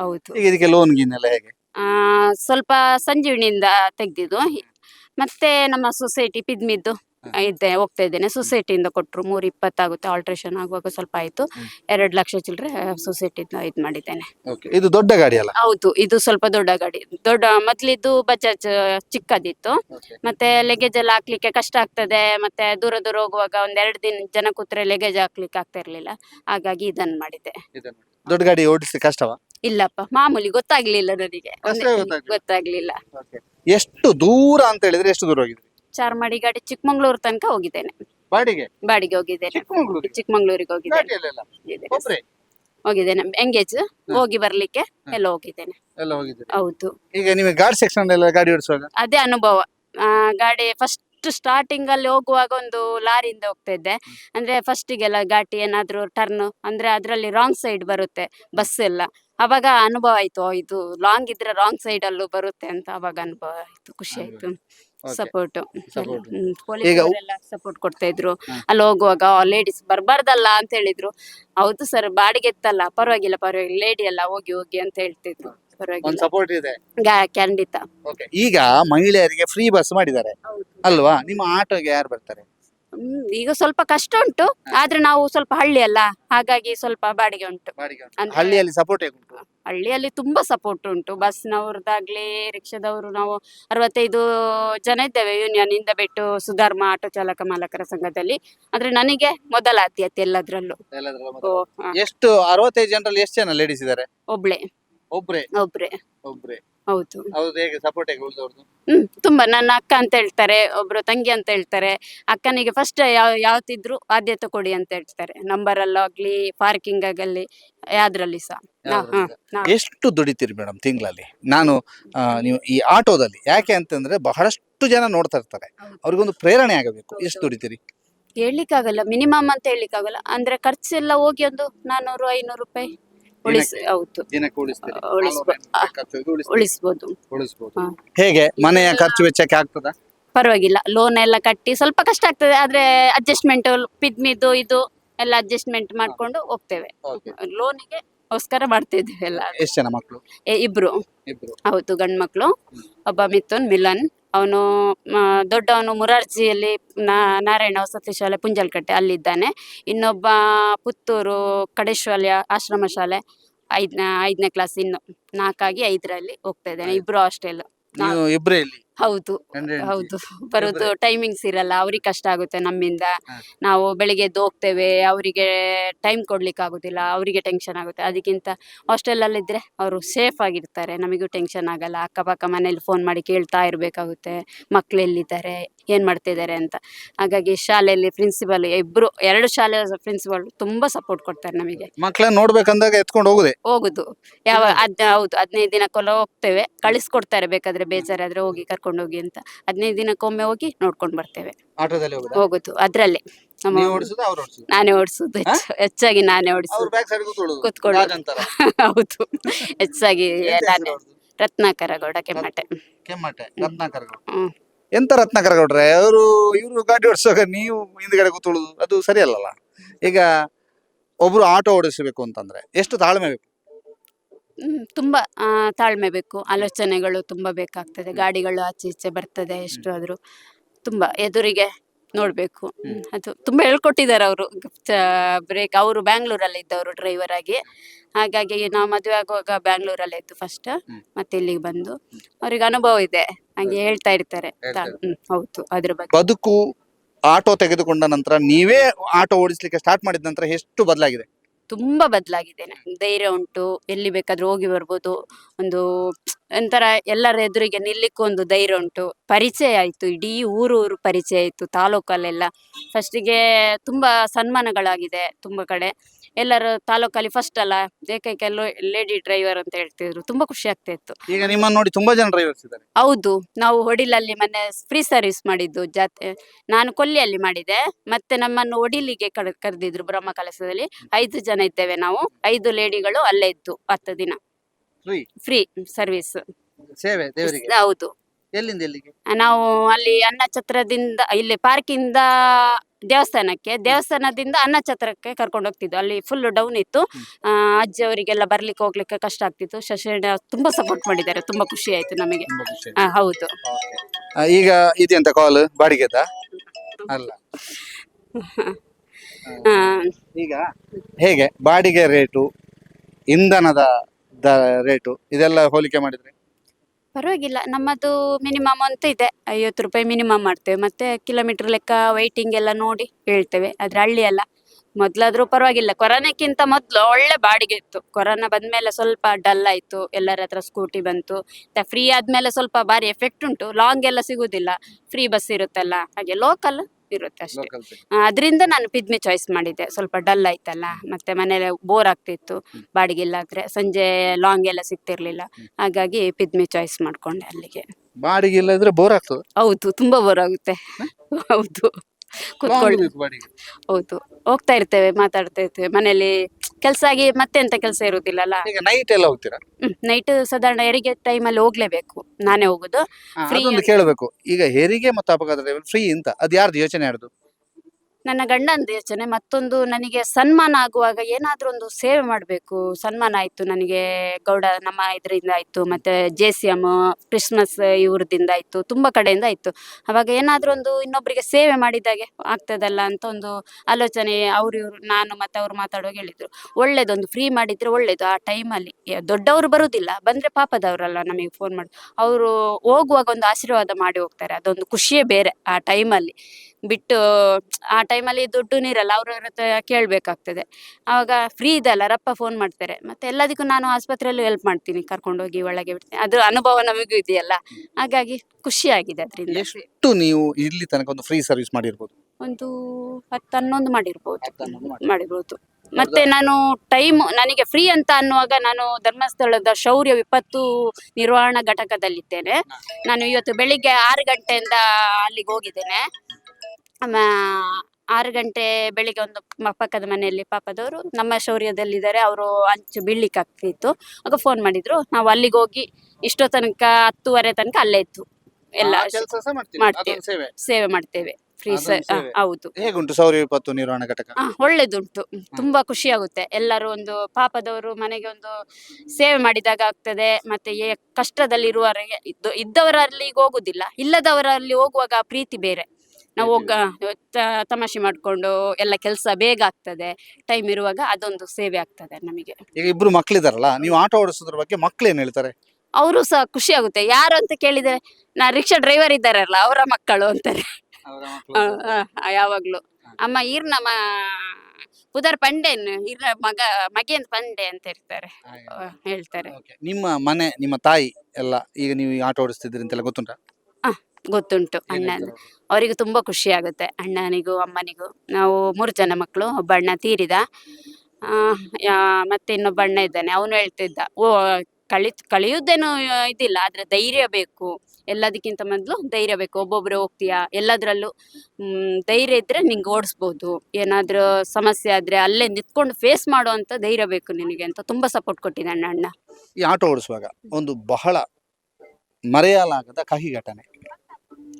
ಹೌದು. ಈಗ ಇದಕ್ಕೆ ಲೋನ್ ಹೇಗೆ? ಆ, ಸ್ವಲ್ಪ ಸಂಜೀವಿನಿಂದ ತೆಗ್ದಿದ್ದು. ಮತ್ತೆ ನಮ್ಮ ಸೊಸೈಟಿ ಪಿದ್ಮಿದ್ದು. ಇದ್ದೆ ಹೋಗ್ತಾ ಇದ್ದೇನೆ. ಸೊಸೈಟಿಯಿಂದ ಕೊಟ್ಟರು ಮೂರು ಇಪ್ಪತ್ತಾಗುತ್ತೆ. ಆಲ್ಟ್ರೇಷನ್ ಆಗುವಾಗ ಸ್ವಲ್ಪ ಆಯಿತು. ಎರಡು ಲಕ್ಷ ಚಿಲ್ಲರೆ ಸೊಸೈಟಿಯಿಂದ ಇದು ಮಾಡಿದ್ದೇನೆ. ಓಕೆ. ಇದು ದೊಡ್ಡ ಗಾಡಿ ಅಲ್ಲ? ಹೌದು. ಇದು ಸ್ವಲ್ಪ ದೊಡ್ಡ ಗಾಡಿ. ದೊಡ್ಡ ಮೊದ್ಲಿದ್ದು ಬಜಾಜ್ ಚಿಕ್ಕದಿತ್ತು. ಮತ್ತೆ ಲಗೇಜ್ ಎಲ್ಲ ಹಾಕ್ಲಿಕ್ಕೆ ಕಷ್ಟ ಆಗ್ತದೆ. ಮತ್ತೆ ದೂರ ದೂರ ಹೋಗುವಾಗ ಒಂದ್ ಎರಡು ದಿನ ಜನ ಕೂತ್ರೆ ಲಗೇಜ್ ಹಾಕ್ಲಿಕ್ಕೆ ಆಗ್ತಾ ಇರ್ಲಿಲ್ಲ. ಹಾಗಾಗಿ ಇದನ್ನ ಮಾಡಿದ್ದೆ. ದೊಡ್ಡ ಗಾಡಿ ಓಡಿಸಿ ಕಷ್ಟವಾ? ಇಲ್ಲಪ್ಪ. ಮಾಮೂಲಿ ಗೊತ್ತಾಗ್ಲಿಲ್ಲ ನನಗೆ. ಗೊತ್ತಾಗ್ಲಿಲ್ಲ. ಎಷ್ಟು ದೂರ ಅಂತ ಹೇಳಿದ್ರೆ ಎಷ್ಟು ದೂರ ಹೋಗಿದ್ರಿ? ಚಾರ್ಮಾಡಿ ಗಾಡಿ ಚಿಕ್ಕಮಂಗ್ಳೂರ್ ತನಕ ಹೋಗಿದ್ದೇನೆ. ಬಾಡಿಗೆ? ಬಾಡಿಗೆ ಹೋಗಿದ್ದೇನೆ. ಚಿಕ್ಕಮಗಳೂರಿಗೆ? ಚಿಕ್ಕಮಂಗ್ಳೂರಿಗೆ ಹೋಗಿದ್ದೇನೆ. ಗಾಡಿಯಲ್ಲೆಲ್ಲ ಹೋಗಿದ್ದೇನೆ. ಒಬ್ರೇ? ಹೋಗಿದ್ದೇನೆ. ಎಂಗೇಜ್ ಹೋಗಿ ಬರ್ಲಿಕ್ಕೆ ಎಲ್ಲ ಹೋಗಿದ್ದೇನೆ. ಎಲ್ಲ ಹೋಗಿದ್ದೇನೆ ಹೌದು. ಈಗ ನಿಮಗೆ ಗಾಡಿ ಸೆಕ್ಷನ್ ಎಲ್ಲ ಗಾಡಿ ಓಡಿಸುವಾಗ? ಅದೇ ಅನುಭವ. ಆ, ಗಾಡಿ ಫಸ್ಟ್ ಸ್ಟಾರ್ಟಿಂಗ್ ಅಲ್ಲಿ ಹೋಗುವಾಗ ಒಂದು ಲಾರಿಯಿಂದ ಹೋಗ್ತಾ ಇದ್ದೆ. ಅಂದ್ರೆ ಫಸ್ಟಿಗೆಲ್ಲ ಘಾಟಿ ಏನಾದ್ರು ಟರ್ನ್ ಅಂದ್ರೆ ಅದ್ರಲ್ಲಿ ರಾಂಗ್ ಸೈಡ್ ಬರುತ್ತೆ ಬಸ್ ಎಲ್ಲ. ಅವಾಗ ಅನುಭವ ಆಯ್ತು ಓ, ಇದು ಲಾಂಗ್ ಇದ್ರೆ ರಾಂಗ್ ಸೈಡ್ ಅಲ್ಲೂ ಬರುತ್ತೆ ಅಂತ ಅವಾಗ ಅನುಭವ ಆಯ್ತು ಖುಷಿ ಆಯ್ತು. Support Support. ಸಪೋರ್ಟ್ ಕೊಡ್ತಾ ಇದ್ರು. ಅಲ್ಲಿ ಹೋಗುವಾಗ ಲೇಡೀಸ್ ಬರ್ಬಾರ್ದಲ್ಲ ಅಂತ ಹೇಳಿದ್ರು. ಹೌದು ಸರ್ ಬಾಡಿಗೆ ಎತ್ತಲ್ಲ ಪರವಾಗಿಲ್ಲ ಪರವಾಗಿಲ್ಲ ಲೇಡಿ ಅಲ್ಲ ಹೋಗಿ ಹೋಗಿ ಅಂತ ಹೇಳ್ತಿದ್ರು. ಒಂದು ಪರವಾಗಿಲ್ಲ ಸಪೋರ್ಟ್ ಇದೆ. ಗಾ- ಖಂಡಿತ. ಓಕೆ ಈಗ ಮಹಿಳೆಯರಿಗೆ ಫ್ರೀ ಬಸ್ ಮಾಡಿದ್ದಾರೆ. ಅಲ್ವಾ? ನಿಮ್ಮ ಆಟೋಗೆ ಯಾರು ಬರ್ತಾರೆ? ಹ್ಮ್, ಈಗ ಸ್ವಲ್ಪ ಕಷ್ಟ ಉಂಟು ಆದ್ರೆ ನಾವು ಸ್ವಲ್ಪ ಹಳ್ಳಿ ಅಲ್ಲ ಹಾಗಾಗಿ ಸ್ವಲ್ಪ ಬಾಡಿಗೆ ಉಂಟು. ಬಾಡಿಗೆ ಅಂದ್ರೆ- ಹಳ್ಳಿಯಲ್ಲಿ ಸಪೋರ್ಟ್ ಹೇಗೆ ಉಂಟು? ಹಳ್ಳಿಯಲ್ಲಿ ತುಂಬಾ ಸಪೋರ್ಟ್ ಉಂಟು. ಬಸ್ನವ್ರದ್ದಾಗ್ಲಿ ರಿಕ್ಷಾದವರು ನಾವು ಅರವತ್ತೈದು ಜನ ಇದ್ದೇವೆ ಯೂನಿಯನ್ ಇಂದ ಬಿಟ್ಟು ಸುಧರ್ಮ ಆಟೋ ಚಾಲಕ ಮಾಲಕರ ಸಂಘದಲ್ಲಿ. ಅಂದ್ರೆ ನನಗೆ ಮೊದಲ ಆದ್ಯತೆ ಎಲ್ಲದ್ರಲ್ಲೂ. ಓ, ಹ, ಎಷ್ಟು ಅರವತ್ತೈದು ಜನರಲ್ಲಿ ಎಷ್ಟು ಜನ ಲೇಡೀಸ್ ಇದ್ದಾರೆ? ಒಬ್ಳೆ. ಒಬ್ರೇ? ಒಬ್ರೆ. ಒಬ್ರೆ. ಹೌದು. ಅವ್ರದ್ದು ಹೇಗೆ ಸಪೋರ್ಟ್ ಹೇಗೆ ಉಳಿದವ್ರದ್ದು ಹ್ಮ್ ತುಂಬಾ. ನನ್ನ ಅಕ್ಕ ಅಂತ ಹೇಳ್ತಾರೆ ಒಬ್ರು ತಂಗಿ ಅಂತ ಹೇಳ್ತಾರೆ. ಅಕ್ಕನಿಗೆ ಫಸ್ಟ್ ಯಾವ ಯಾವತ್ತಿದ್ರು ಆದ್ಯತೆ ಕೊಡಿ ಅಂತ ಹೇಳ್ತಾರೆ. ನಂಬರ್ ಅಲ್ಲಾಗ್ಲಿ ಪಾರ್ಕಿಂಗ್ ಆಗಲಿ ಯಾವ್ದ್ರಲ್ಲಿ ಸಹ. ನಾ- ಹ, ನಾ- ಎಷ್ಟು ದುಡಿತೀರಿ ಮೇಡಮ್ ತಿಂಗಳಲ್ಲಿ? ನಾನು ಆ, ನೀವು ಈ ಆಟೋದಲ್ಲಿ ಯಾಕೆ ಅಂತಂದ್ರೆ ಬಹಳಷ್ಟು ಜನ ನೋಡ್ತಾ ಇರ್ತಾರೆ. ಅವ್ರಿಗೊಂದು ಪ್ರೇರಣೆ ಆಗಬೇಕು. ಎಷ್ಟು ದುಡಿತೀರಿ? ಹೇಳ್ಲಿಕ್ಕಾಗಲ್ಲ ಮಿನಿಮಮ್ ಅಂತ ಹೇಳಿಕ್ಕಾಗಲ್ಲ ಅಂದ್ರೆ ಖರ್ಚೆಲ್ಲ ಹೋಗಿ ಒಂದು ನಾನೂರು ಐನೂರು ರೂಪಾಯಿ. ಉಳಿಸ್ ಹೌದು. ದಿನಕ್ಕೆ ಉಳಿಸ್ತೀರಿ? ಉಳಿಸ್ಬೋ- ಉಳಿಸ್ಬೋದು. ಉಳಿಸ್ಬೋದು. ಹೇಗೆ? ಮನೆಯ ಖರ್ಚು ವೆಚ್ಚಕ್ಕೆ ಆಗ್ತದ? ಪರವಾಗಿಲ್ಲ. ಲೋನ್ ಎಲ್ಲ ಕಟ್ಟಿ ಸ್ವಲ್ಪ ಕಷ್ಟ ಆಗ್ತದೆ. ಆದ್ರೆ ಅಡ್ಜಸ್ಟ್ಮೆಂಟ್ ಪಿದ್ಮಿದು ಇದು ಎಲ್ಲ ಅಡ್ಜಸ್ಟ್ಮೆಂಟ್ ಮಾಡ್ಕೊಂಡು ಹೋಗ್ತೇವೆ. ಲೋನಿಗೆ ಗೋಸ್ಕರ ಮಾಡ್ತಾ ಇದ್ದೇವೆ ಎಲ್ಲ. ಎಷ್ಟು ಜನ ಮಕ್ಕಳು ಇಬ್ರು. ಇಬ್ರು. ಹೌದು ಗಂಡ್ ಮಕ್ಕಳು ಒಬ್ಬ ಮಿಥುನ್ ಮಿಲನ್. ಅವನು ದೊಡ್ಡವನು ಮುರಾರ್ಜಿಯಲ್ಲಿ ನಾ- ನಾರಾಯಣ ವಸತಿ ಶಾಲೆ ಪುಂಜಲ್ಕಟ್ಟೆ ಅಲ್ಲಿದ್ದಾನೆ. ಇನ್ನೊಬ್ಬ ಪುತ್ತೂರು ಕಡೇಶ್ವಲ್ಯ ಆಶ್ರಮ ಶಾಲೆ ಐದನೇ ಐದನೇ ಕ್ಲಾಸ್ ಇನ್ನು ನಾಲ್ಕಾಗಿ ಐದರಲ್ಲಿ ಹೋಗ್ತಾ ಇದ್ದಾನೆ. ಇಬ್ರು ಹಾಸ್ಟೆಲ್ ನೀವು ಇಬ್ರೇ ಇಲ್ಲಿ? ಹೌದು ಹೌದು. ಬರೋದು ಟೈಮಿಂಗ್ಸ್ ಇರಲ್ಲ ಅವ್ರಿಗೆ ಕಷ್ಟ ಆಗುತ್ತೆ ನಮ್ಮಿಂದ. ನಾವು ಬೆಳಿಗ್ಗೆ ಎದ್ದು ಹೋಗ್ತೇವೆ ಅವರಿಗೆ ಟೈಮ್ ಕೊಡ್ಲಿಕ್ಕೆ ಆಗುದಿಲ್ಲ ಅವರಿಗೆ ಟೆನ್ಷನ್ ಆಗುತ್ತೆ. ಅದಕ್ಕಿಂತ ಹಾಸ್ಟೆಲ್ ಅಲ್ಲಿ ಇದ್ರೆ ಅವರು ಸೇಫ್ ಆಗಿರ್ತಾರೆ ನಮಗೂ ಟೆನ್ಷನ್ ಆಗಲ್ಲ. ಅಕ್ಕಪಕ್ಕ ಮನೇಲಿ ಫೋನ್ ಮಾಡಿ ಕೇಳ್ತಾ ಇರ್ಬೇಕಾಗುತ್ತೆ ಮಕ್ಳು ಎಲ್ಲಿದ್ದಾರೆ ಏನ್ ಮಾಡ್ತಿದ್ದಾರೆ ಅಂತ. ಹಾಗಾಗಿ ಶಾಲೆಯಲ್ಲಿ ಪ್ರಿನ್ಸಿಪಲ್ ಇಬ್ರು ಎರಡು ಶಾಲೆ ಪ್ರಿನ್ಸಿಪಲ್ ತುಂಬಾ ಸಪೋರ್ಟ್ ಕೊಡ್ತಾರೆ ನಮಗೆ. ಮಕ್ಕಳನ್ನ ನೋಡ್ಬೇಕಂದಾಗ ಎತ್ಕೊಂಡು ಹೋಗುದೆ? ಹೋಗುದು. ಯಾವ ಹೌದು ಹದಿನೈದು ದಿನಕ್ಕೆಲ್ಲ ಹೋಗ್ತೇವೆ ಕಳಿಸ್ಕೊಡ್ತಾರೆ ಬೇಕಾದ್ರೆ ಬೇಜಾರಾದ್ರೆ ಹೋಗಿ ಕರ್ಕೊಂಡು ಹೋಗಿ ಅಂತ. ಹದಿನೈದು ದಿನಕ್ಕೊಮ್ಮೆ ಹೋಗಿ ನೋಡ್ಕೊಂಡು ಬರ್ತೇವೆ. ಆಟೋದಲ್ಲಿ ಹೋಗುದ? ಹೋಗುದು. ಅದ್ರಲ್ಲೇ. ನಮ್ಮ ನೀವು ಓಡಿಸುದ ಅವ್ರು ಓಡಿಸುದು? ನಾನೇ ಓಡಿಸುದು. ಹೆಚ್ಚಾಗಿ ನಾನೇ ಅವ್ರು ಓಡಿಸುದು. ಬ್ಯಾಕ್ ಸೈಡ್ ಕೂತ್ಕೊಳ್ಳೋದು ಕೂತ್ಕೊಳ್ಳೋದು. ರಾಜ್ ಅಂತಾರ ಹೌದು. ಹೆಚ್ಚಾಗಿ ಎಂತ ನಾನೇ? ರತ್ನಾಕರ ಗೌಡ ಕೆಮ್ಮಟೆ. ಕೆಮ್ಮಟ್ಟೆ ರತ್ನಾಕರ ಗೌಡ್ರು. ಹ್ಮ್. ಎಂತ ರತ್ನಾಕರ ಗೌಡ್ರೆ ಅವರು ಇವರು ಗಾಡಿ ಓಡಿಸುವಾಗ ನೀವು ಹಿಂದ್ಗಡೆ ಕೂತ್ಕೊಳ್ಳೋದು. ಅದು ಸರಿ ಅಲ್ಲಲ್ಲ ಈಗ ಒಬ್ರು ಆಟೋ ಓಡಿಸಬೇಕು ಅಂತಂದ್ರೆ ಎಷ್ಟು ತಾಳ್ಮೆ ಬೇಕು? ತುಂಬಾ ತಾಳ್ಮೆ ಬೇಕು. ಆಲೋಚನೆಗಳು ತುಂಬಾ ಬೇಕಾಗ್ತದೆ. ಗಾಡಿಗಳು ಆಚೆ ಈಚೆ ಬರ್ತದೆ ಎಷ್ಟು ಆದರೂ ತುಂಬಾ ಎದುರಿಗೆ ನೋಡಬೇಕು. ಅದು ತುಂಬಾ ಹೇಳ್ಕೊಟ್ಟಿದ್ದಾರೆ ಅವರು. ಬ್ರೇಕ್ ಅವರು ಬ್ಯಾಂಗ್ಳೂರಲ್ಲಿ ಇದ್ದವರು ಡ್ರೈವರ್ ಆಗಿ. ಹಾಗಾಗಿ ನಾವು ಮದುವೆ ಆಗುವಾಗ ಬ್ಯಾಂಗ್ಳೂರಲ್ಲೇ ಇತ್ತು ಫಸ್ಟ್ ಮತ್ತೆ ಇಲ್ಲಿಗೆ ಬಂದು. ಅವ್ರಿಗೆ ಅನುಭವ ಇದೆ. ಹಾಗೆ ಹೇಳ್ತಾ ಇರ್ತಾರೆ. ತಾ- ಹ್ಮ್, ಹೌದು. ಅದ್ರ ಬಗ್ಗೆ. ಬದುಕು ಆಟೋ ತೆಗೆದುಕೊಂಡ ನಂತರ ನೀವೇ ಆಟೋ ಓಡಿಸ್ಲಿಕ್ಕೆ ಸ್ಟಾರ್ಟ್ ಮಾಡಿದ ನಂತರ ಎಷ್ಟು ಬದಲಾಗಿದೆ? ತುಂಬಾ ಬದಲಾಗಿದ್ದೇನೆ ಧೈರ್ಯ ಉಂಟು, ಎಲ್ಲಿ ಬೇಕಾದ್ರೂ ಹೋಗಿ ಬರ್ಬೋದು. ಒಂದು ಒಂಥರ ಎಲ್ಲರ ಎದುರಿಗೆ ನಿಲ್ಲಿಕ್ಕೂ ಒಂದು ಧೈರ್ಯ ಉಂಟು. ಪರಿಚಯ ಆಯ್ತು, ಇಡೀ ಊರು ಊರು ಪರಿಚಯ ಆಯ್ತು, ತಾಲೂಕಲ್ಲೆಲ್ಲ. ಫಸ್ಟಿಗೆ ತುಂಬಾ ಸನ್ಮಾನಗಳಾಗಿದೆ, ತುಂಬಾ ಕಡೆ. ಎಲ್ಲರೂ ತಾಲೂಕಲ್ಲಿ ಫಸ್ಟ್ ಅಲ್ಲ ಏಕೈಕ ಲೇಡಿ ಡ್ರೈವರ್ ಅಂತ ಹೇಳ್ತಿದ್ರು. ತುಂಬಾ ಖುಷಿ ಆಗ್ತಾ ಇತ್ತು ಈಗ ನಿಮ್ಮನ್ನು ನೋಡಿ ತುಂಬಾ ಜನ ಡ್ರೈವರ್ಸ್ ಇದ್ದಾರೆ. ಹೌದು ನಾವು ಹೊಡಿಲಲ್ಲಿ ಮೊನ್ನೆ ಫ್ರೀ ಸರ್ವಿಸ್ ಮಾಡಿದ್ದು ಜಾತ್ರೆ ನಾನು ಕೊಲ್ಲಿಯಲ್ಲಿ ಮಾಡಿದೆ ಮತ್ತೆ ನಮ್ಮನ್ನು ಒಡಿಲಿಗೆ ಕರ್ ಕರೆದಿದ್ರು ಬ್ರಹ್ಮ ಕಲಸದಲ್ಲಿ ಐದು ಜನ ಇದ್ದೇವೆ ನಾವು ಐದು ಲೇಡಿಗಳು ಅಲ್ಲೇ ಇದ್ದು ಹತ್ತು ದಿನ. ಫ್ರೀ ಫ್ರೀ ಸರ್ವಿಸ್ ಸೇವೆ ದೇವರಿಗೆ? ಹೌದು. ಎಲ್ಲಿಂದ ಎಲ್ಲಿಗೆ? ನಾವು ಅಲ್ಲಿ ಅನ್ನ ಛತ್ರದಿಂದ ಇಲ್ಲಿ ಪಾರ್ಕಿಂದ ದೇವಸ್ಥಾನಕ್ಕೆ. ದೇವಸ್ಥಾನದಿಂದ ಅನ್ನ ಛತ್ರಕ್ಕೆ ಕರ್ಕೊಂಡು ಹೋಗ್ತಿದ್ದು ಅಲ್ಲಿ ಫುಲ್ ಡೌನ್ ಇತ್ತು. ಅಜ್ಜಿ ಅವರಿಗೆಲ್ಲ ಬರ್ಲಿಕ್ಕೆ ಹೋಗ್ಲಿಕ್ಕೆ ಕಷ್ಟ ಆಗ್ತಿತ್ತು. ಶಶಿಣ್ಣ ತುಂಬಾ ಸಪೋರ್ಟ್ ಮಾಡಿದ್ದಾರೆ. ತುಂಬಾ ಖುಷಿ ಆಯ್ತು ನಮಗೆ. ಆ, ಹೌದು. ಆ, ಈಗ ಇದೆಂತ ಕಾಲ್ ಬಾಡಿಗೆದ ಅಲ್ಲ. ಈಗ ಹೇಗೆ? ಬಾಡಿಗೆ ರೇಟು ಇಂಧನದ ರೇಟು ಇದೆಲ್ಲ ಹೋಲಿಕೆ ಮಾಡಿದ್ರೆ? ಪರವಾಗಿಲ್ಲ, ನಮ್ಮದು ಮಿನಿಮಮ್ ಅಂತ ಇದೆ. ಐವತ್ತು ರೂಪಾಯಿ ಮಿನಿಮಮ್ ಮಾಡ್ತೇವೆ. ಮತ್ತೆ ಕಿಲೋಮೀಟರ್ ಲೆಕ್ಕ ವೈಟಿಂಗ್ ಎಲ್ಲ ನೋಡಿ ಹೇಳ್ತೇವೆ. ಆದ್ರೆ ಹಳ್ಳಿ ಅಲ್ಲ. ಮೊದ್ಲಾದ್ರೂ ಪರವಾಗಿಲ್ಲ. ಕೊರೋನಾಕ್ಕಿಂತ ಮೊದ್ಲು ಒಳ್ಳೆ ಬಾಡಿಗೆ ಇತ್ತು. ಕೊರೋನಾ ಬಂದ್ಮೇಲೆ ಸ್ವಲ್ಪ ಡಲ್ ಆಯ್ತು. ಎಲ್ಲರ ಹತ್ರ ಸ್ಕೂಟಿ ಬಂತು. ಫ್ರೀ ಆದ್ಮೇಲೆ ಸ್ವಲ್ಪ ಬಾರಿ ಎಫೆಕ್ಟ್ ಉಂಟು. ಲಾಂಗ್ ಎಲ್ಲ ಸಿಗುದಿಲ್ಲ. ಫ್ರೀ ಬಸ್ ಇರುತ್ತಲ್ಲ. ಹಾಗೆ ಲೋಕಲ್ ಇರುತ್ತೆ ಅಷ್ಟೇ. ಅದರಿಂದ ನಾನು ಪಿದ್ಮಿ ಚಾಯ್ಸ್ ಮಾಡಿದ್ದೆ. ಸ್ವಲ್ಪ ಡಲ್ ಆಯ್ತಲ್ಲ ಮತ್ತೆ ಮನೇಲಿ ಬೋರ್ ಆಗ್ತಿತ್ತು ಬಾಡಿಗೆ ಇಲ್ಲ ಆದ್ರೆ. ಸಂಜೆ ಲಾಂಗ್ ಎಲ್ಲ ಸಿಗ್ತಿರ್ಲಿಲ್ಲ. ಹಾಗಾಗಿ ಪಿದ್ಮಿ ಚಾಯ್ಸ್ ಮಾಡ್ಕೊಂಡೆ ಅಲ್ಲಿಗೆ. ಬಾಡಿಗೆ ಇಲ್ಲ ಇದ್ರೆ ಬೋರ್ ಆಗ್ತದೆ. ಹೌದು ತುಂಬಾ ಬೋರ್ ಆಗುತ್ತೆ. ಹೌದು. ಕುತ್ಕೊಳ್ಳಿ ಹೌದು. ಹೋಗ್ತಾ ಇರ್ತೇವೆ ಮಾತಾಡ್ತಾ ಇರ್ತೇವೆ. ಮನೇಲಿ ಕೆಲಸ ಆಗಿ ಮತ್ತೆ ಎಂತ ಕೆಲಸ ಇರುದಿಲ್ಲಲ್ಲ. ನೈಟ್ ಎಲ್ಲ ಹೋಗ್ತೀರಾ? ನೈಟ್ ಸಾಧಾರಣ ಹೆರಿಗೆ ಟೈಮಲ್ಲಿ ಹೋಗ್ಲೇಬೇಕು. ನಾನೇ ಹೋಗುದು. Free ಅದೊಂದು ಕೇಳಬೇಕು. ಈಗ ಹೆರಿಗೆ ಮತ್ತು ಅಪಘಾತ ಫ್ರೀ ಅಂತ ಅದು ಯಾರ್ದು ಯೋಚನೆ ಯಾರ್ದು? ನನ್ನ ಗಂಡನ ಯೋಚನೆ, ಮತ್ತೊಂದು ನನಗೆ ಸನ್ಮಾನ ಆಗುವಾಗ ಏನಾದ್ರೂ ಒಂದು ಸೇವೆ ಮಾಡಬೇಕು. ಸನ್ಮಾನ ಆಯ್ತು ನನಗೆ, ಗೌಡ ನಮ್ಮ ಇದರಿಂದ ಆಯ್ತು, ಮತ್ತೆ ಜೆ ಸಿ ಎಂ ಕ್ರಿಸ್ಮಸ್ ಇವ್ರದಿಂದ ಆಯ್ತು, ತುಂಬಾ ಕಡೆಯಿಂದ ಆಯ್ತು. ಅವಾಗ ಏನಾದ್ರೂ ಒಂದು ಇನ್ನೊಬ್ಬರಿಗೆ ಸೇವೆ ಮಾಡಿದಾಗೆ ಆಗ್ತದಲ್ಲ ಅಂತ ಒಂದು ಆಲೋಚನೆ ಅವ್ರು ಇವ್ರು, ನಾನು ಮತ್ತೆ ಅವ್ರು ಮಾತಾಡುವಾಗ ಹೇಳಿದ್ರು. ಒಳ್ಳೇದೊಂದು ಫ್ರೀ ಮಾಡಿದ್ರೆ ಒಳ್ಳೇದು ಆ ಟೈಮಲ್ಲಿ ದೊಡ್ಡವರು ಬರೋದಿಲ್ಲ, ಬಂದ್ರೆ ಪಾಪದವರಲ್ಲ ನಮಗೆ ಫೋನ್ ಮಾಡಿ. ಅವರು ಹೋಗುವಾಗ ಒಂದು ಆಶೀರ್ವಾದ ಮಾಡಿ ಹೋಗ್ತಾರೆ, ಅದೊಂದು ಖುಷಿಯೇ ಬೇರೆ ಆ ಟೈಮಲ್ಲಿ ಬಿಟ್ಟು ಆ ಟೈಮಲ್ಲಿ ದುಡ್ಡು ನೀರಲ್ಲ ಅವ್ರ ಹತ್ರ ಕೇಳಬೇಕಾಗ್ತದೆ. ಆವಾಗ ಫ್ರೀ ಇದೆ ಅಲ್ಲ ರಪ್ಪ ಫೋನ್ ಮಾಡ್ತಾರೆ. ಮತ್ತೆ ಎಲ್ಲದಕ್ಕೂ ನಾನು ಆಸ್ಪತ್ರೆಯಲ್ಲೂ ಹೆಲ್ಪ್ ಮಾಡ್ತೀನಿ ಕರ್ಕೊಂಡೋಗಿ ಒಳಗೆ ಬಿಡ್ತೀನಿ. ಅದು ಅನುಭವ ನಮಗೂ ಇದೆಯಲ್ಲ. ಹಾಗಾಗಿ ಖುಷಿ ಆಗಿದೆ ಅದರಿಂದ. ಎಷ್ಟು ನೀವು ಇಲ್ಲಿ ತನಕ ಒಂದು ಫ್ರೀ ಸರ್ವಿಸ್ ಮಾಡಿರ್ಬೋದು? ಒಂದು ಹತ್ತು ಹನ್ನೊಂದು ಮಾಡಿರ್ಬೋದು. ಮಾಡಿರ್ಬೋದು. ಮತ್ತೆ ನಾನು ಟೈಮ್ ನನಗೆ ಫ್ರೀ ಅಂತ ಅನ್ನುವಾಗ ನಾನು ಧರ್ಮಸ್ಥಳದ ಶೌರ್ಯ ವಿಪತ್ತು ನಿರ್ವಹಣಾ ಘಟಕದಲ್ಲಿದ್ದೇನೆ. ನಾನು ಇವತ್ತು ಬೆಳಿಗ್ಗೆ ಆರು ಗಂಟೆಯಿಂದ ಅಲ್ಲಿಗೆ ಹೋಗಿದ್ದೇನೆ. ಆರು ಗಂಟೆ ಬೆಳಿಗ್ಗೆ ಒಂದು ಮ- ಪಕ್ಕದ ಮನೆಯಲ್ಲಿ ಪಾಪದವರು ನಮ್ಮ ಶೌರ್ಯದಲ್ಲಿದ್ದಾರೆ. ಅವರು ಅಂಚು ಬೀಳ್ಲಿಕ್ಕೆ ಆಗ್ತಿತ್ತು. ಆಗ ಫೋನ್ ಮಾಡಿದ್ರು. ನಾವು ಅಲ್ಲಿಗೆ ಹೋಗಿ ಇಷ್ಟೋ ತನಕ ಹತ್ತುವರೆ ತನಕ ಅಲ್ಲೇ ಇತ್ತು ಎಲ್ಲ ಕೆಲಸ ಸಹ ಮಾಡ್ತೀರಿ? ಮಾಡ್ತೀವಿ. ಅದೊಂದು ಸೇವೆ? ಸೇವೆ ಮಾಡ್ತೇವೆ. ಫ್ರೀ ಅದೊಂದು ಸೇವೆ. ಹೌದು. ಹೇಗುಂಟು ಸೌರ ವಿಪತ್ತು ನಿರ್ವಹಣಾ ಘಟಕ? ಆ, ಒಳ್ಳೇದುಂಟು. ತುಂಬಾ ಖುಷಿ ಆಗುತ್ತೆ ಎಲ್ಲರೂ ಒಂದು ಪಾಪದವರು ಮನೆಗೆ ಒಂದು ಸೇವೆ ಮಾಡಿದಾಗ ಆಗ್ತದೆ. ಮತ್ತೆ ಏ- ಕಷ್ಟದಲ್ಲಿರುವವರಿಗೆ ಇದ್ದು ಇದ್ದವರಲ್ಲಿ ಹೋಗುದಿಲ್ಲ. ಇಲ್ಲದವರಲ್ಲಿ ಹೋಗುವಾಗ ಆ ಪ್ರೀತಿ ಬೇರೆ. ನಾವು ಹೋಗ ತಮಾಷೆ ಮಾಡ್ಕೊಂಡು ಎಲ್ಲ ಕೆಲಸ ಬೇಗ ಆಗ್ತದೆ. ಟೈಮ್ ಇರುವಾಗ ಅದೊಂದು ಸೇವೆ ಆಗ್ತದೆ ನಮಗೆ. ಈಗ ಇಬ್ರು ಮಕ್ಳಿದಾರಲ್ಲ ನೀವು ಆಟೋ ಓಡಿಸೋದ್ರ ಬಗ್ಗೆ ಮಕ್ಳು ಏನ್ ಹೇಳ್ತಾರೆ? ಅವರು ಸಹ ಖುಷಿ ಆಗುತ್ತೆ. ಯಾರು ಅಂತ ಕೇಳಿದರೆ ನಾ ರಿಕ್ಷಾ ಡ್ರೈವರ್ ಇದ್ದಾರಲ್ಲ ಅವರ ಮಕ್ಕಳು ಅಂತಾರೆ. ಯಾವಾಗ್ಲೂ. ಅಮ್ಮ ಇರ್ ನಮ್ಮ ಪುದರ್ ಪಂಡೆನ್ ಇರ್ನ ಮಗ ಮಗೇನ್ ಪಂಡೆ ಅಂತ ಇರ್ತಾರೆ. ಹೇಳ್ತಾರೆ. Okay. ನಿಮ್ಮ ಮನೆ ನಿಮ್ಮ ತಾಯಿ ಎಲ್ಲ ಈಗ ನೀವು ಆಟೋ ಓಡಿಸ್ತಿದ್ರಿ ಅಂತೆಲ್ಲ ಗೊತ್ತುಂಟಾ? ಗೊತ್ತುಂಟು ಅಣ್ಣ ಅವರಿಗೂ ತುಂಬಾ ಖುಷಿ ಆಗುತ್ತೆ ಅಣ್ಣನಿಗೂ ಅಮ್ಮನಿಗೂ. ನಾವು ಮೂರು ಜನ ಮಕ್ಕಳು ಒಬ್ಬ ಅಣ್ಣ ತೀರಿದ. ಆ, ಯಾ- ಮತ್ತೆ ಇನ್ನೊಬ್ಬ ಅಣ್ಣ ಇದ್ದಾನೆ ಅವನು ಹೇಳ್ತಿದ್ದ ಓ ಕಳಿ ಕಳಿಯುದೇನು ಇದಿಲ್ಲ ಆದ್ರೆ ಧೈರ್ಯ ಬೇಕು. ಎಲ್ಲದಕ್ಕಿಂತ ಮೊದಲು ಧೈರ್ಯ ಬೇಕು ಒಬ್ಬೊಬ್ರು ಹೋಗ್ತೀಯಾ? ಎಲ್ಲದರಲ್ಲೂ ಹ್ಮ್, ಧೈರ್ಯ ಇದ್ರೆ ನಿಂಗೆ ಓಡಿಸ್ಬೋದು. ಏನಾದ್ರೂ ಸಮಸ್ಯೆ ಆದ್ರೆ ಅಲ್ಲೇ ನಿಂತ್ಕೊಂಡು ಫೇಸ್ ಮಾಡುವಂತ ಧೈರ್ಯ ಬೇಕು ನಿನಗೆ ಅಂತ ತುಂಬಾ ಸಪೋರ್ಟ್ ಕೊಟ್ಟಿದ್ದಾನೆ ಅಣ್ಣ. ಈ ಆಟೋ ಓಡಿಸುವಾಗ ಒಂದು ಬಹಳ ಮರೆಯಲಾಗದ ಕಹಿ ಘಟನೆ.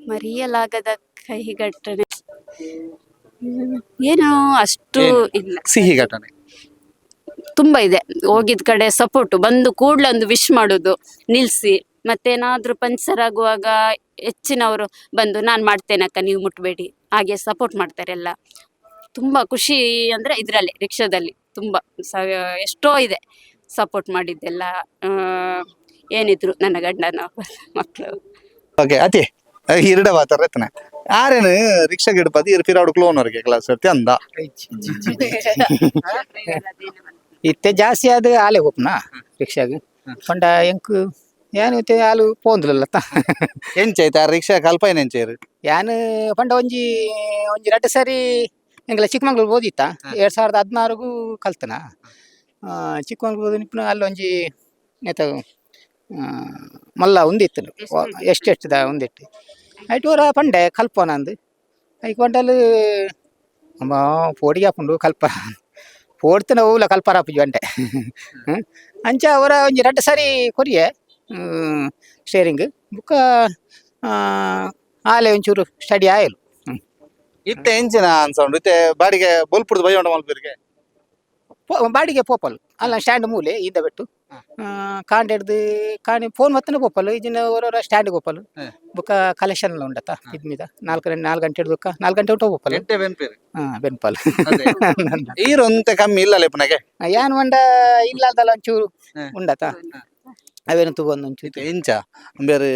ಮರೆಯಲಾಗದ ಕಹಿ ಘಟನೆ ಏನು ಅಷ್ಟು ಇಲ್ಲ. ಸಿಹಿ ಘಟನೆ. ತುಂಬಾ ಇದೆ. ಹೋಗಿದ ಕಡೆ ಸಪೋರ್ಟ್ ಬಂದು ಕೂಡ್ಲೆ ಒಂದು ವಿಶ್ ಮಾಡುದು ನಿಲ್ಸಿ ಮತ್ತೇನಾದ್ರೂ ಪಂಚರ್ ಆಗುವಾಗ ಹೆಚ್ಚಿನವರು ಬಂದು ನಾನು ಮಾಡ್ತೇನೆ ಅಕ್ಕ ನೀವು ಮುಟ್ಬೇಡಿ. ಹಾಗೆ ಸಪೋರ್ಟ್ ಮಾಡ್ತಾರೆ ಎಲ್ಲ. ತುಂಬಾ ಖುಷಿ ಅಂದ್ರೆ ಇದ್ರಲ್ಲಿ ರಿಕ್ಷಾದಲ್ಲಿ ತುಂಬಾ. ಎಷ್ಟೋ ಇದೆ ಸಪೋರ್ಟ್ ಮಾಡಿದ್ದೆಲ್ಲ. ಏನಿದ್ರು ನನ್ನ ಗಂಡನ ಮಕ್ಕಳು ಓಕೆ ಅತಿ ಹಿರಡ ಬಾತಾರ ಎತ್ತನೆ. ಆರೇನು ರಿಕ್ಷಾ ಇರ್ಫಿರ ಅವ್ರು ಕ್ಲೋನ್ ಅವ್ರಿಗೆ ಕ್ಲಾಸ್ ಸರ್ತಿ ಅಂದ. ಇತ್ತೆ ಜಾಸ್ತಿ ಆದ ಆಲೆ ಹೋಗ್ನಾ ರಿಕ್ಷಾಗ? ಪಂಡ ಎಂಕು ಏನು ಇತ್ತೆ ಆಲು ಪೋಂದ್ಲಲ್ಲ ಎಂಚೈತೆ ಆ ರಿಕ್ಷಾ ಕಲ್ಪ ಏನ್ ಎಂಚೈರು ಯಾನ್ ಪಂಡ ಒಂಜಿ ಒಂಜಿ ರಡ್ಡು ಸರಿ ಎಂಗ್ಲ ಚಿಕ್ಕಮಂಗ್ಳೂರ್ ಓದಿತ್ತ ಎರಡ್ ಸಾವಿರದ ಹದಿನಾರುಗೂ ಕಲ್ತನ? ಚಿಕ್ಕಮಂಗ್ಳೂರ್ ನಿಪ್ನ ಅಲ್ಲಿ ಒಂಜಿ ನೆತ ಆ, ಮಲ್ಲ ಉಂದಿತ್ತು ದ ಉಂದಿಟ್ಟು ಐಟ್ ಊರ ಪಂಡೆ ಕಲ್ಪನ ಅಂದು ಐಕ್ ಪಂಡಲು ಅಮ್ಮ ಪೋಡಿಗೆ ಹಾಕೊಂಡು ಕಲ್ಪ. ಪೋಡ್ತಿನ ಹೂಲ ಕಲ್ಪರಾಪುಜಿ ಹ್ಮ್. ಅಂಚ ಅವರ ಒಂಜಿ ರಡ್ಡು ಸಾರಿ ಕೊರಿಯೆ ಸ್ಟೇರಿಂಗ್ ಬುಕ್ಕ ಆಲೆ ಒಂಚೂರು ಸ್ಟಡಿ ಆಯಲು. ಇತ್ತೆ ಎಂಚಿನ ಅನ್ಸೌಂಡು ಇತ್ತೆ ಬಾಡಿಗೆ ಬಲ್ಪುಡ್ದು ಬೈಯೋಣ ಮಲ್ಪಿರ್ಗೆ. ಪೋ- ಬಾಡಿಗೆ ಪೋಪಲ್. ಅಲ್ಲ ಸ್ಟ್ಯಾಂಡ್ ಮೂಲೆ ಇದ್ದ ಬಿಟ್ಟು. ಕಾಂಡ್ ಹಿಡ್ದು ಕಾಣಿ ಫೋನ್ ಮತ್ತನೇ ಪೋಪಲ್ ಇಜಿನ ಅವರವರ ಸ್ಟ್ಯಾಂಡ್ ಪೋಪಲ್ ಹ. ಬುಕ್ಕ ಕಲೆಕ್ಷನ್ ಎಲ್ಲ ಉಂಡತ್ತ ಇದ್ ಮೀದ ನಾಲ್ಕು ಗಂಟೆ ನಾಲ್ಕು ಗಂಟೆ ಹಿಡ್ದು ನಾಲ್ಕು ಗಂಟೆ ಊಟ ಪೋಪಲ್ ಎಂಟೆ ಬೆನ್ಪೇರು. ಹಾ ಬೆನ್ಪಲ್. ಅದೇ. ಈರೊಂತೆ ಕಮ್ಮಿ ಇಲ್ಲ ಲೇಪನಗೆ ಯಾನ್ ಮಂಡ ಇಲ್ಲದಲ್ಲ ಒಂಚೂರು ಹ. ಉಂಡತ್ತ. ಅವೇನು ತಗೊಂಡು ಒಂಚೂರು. ಇತ್ತೆ ಇಂಚ. ಬೇರೆ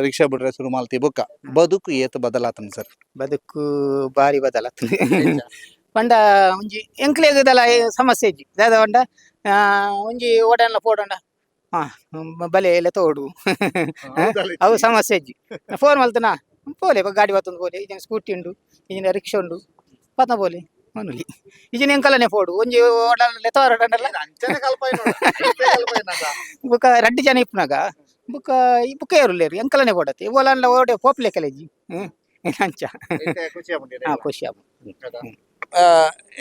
ರಿಕ್ಷಾ ಬಿಡ್ರೆ ಶುರು ಮಾಲ್ತಿ ಬೊಕ್ಕ. ಬದುಕು ಏತು ಬದಲಾತನ್ ಸರ್. ಬದುಕು ಬಾರಿ ಬದಲಾಗ್ತದೆ ಪಂಡ ಒಂಜಿ ಎಂಕ್ಲೇಗದಲ್ಲ ಸಮಸ್ಯೆ ಇಜ್ಜಿ. ದಾದ ಪಂಡ ಒಂಜಿ ಓಡನ್ಲ ಪೋಡಂಡ ಹಾ ಬಲೆ ಎಲ್ಲ ತೋಡು. ಅವು ಸಮಸ್ಯೆ ಅಜ್ಜಿ ಫೋನ್ ಮಲ್ತನ? ಪೋಲೆ ಬ- ಗಾಡಿ ಬತ್ತೊಂದು ಪೋಲೆ ಈಜಿನ ಸ್ಕೂಟಿ ಉಂಡು ಈಜಿನ ರಿಕ್ಷಾ ಉಂಡು. ಪತ್ತ ಪೋಲೆ ಮನುಲಿ. ಈಜಿನ ಎಂಕಲನೆ ಪೋಡು ಒಂಜಿ ಓಡಲ್ಲ ತೋರಡಂಡಲ್ಲ ಬುಕ್ಕ ರಡ್ಡಿ ಜನ ಇಪ್ಪನಾಗ? ಬುಕ್ಕ ಈ ಬುಕ್ಕ ಏರುಲ್ಲೇರು ಎಂಕಲನೆ ಓಡತ್ತೆ ಓಲನ್ಲ ಓಡೆ ಪೋಪ್ಲೆ ಕಲೆಜಿ ಹ್ಮ್ ಅಂಚ? ಹಾ ಖುಷಿ ಆಗ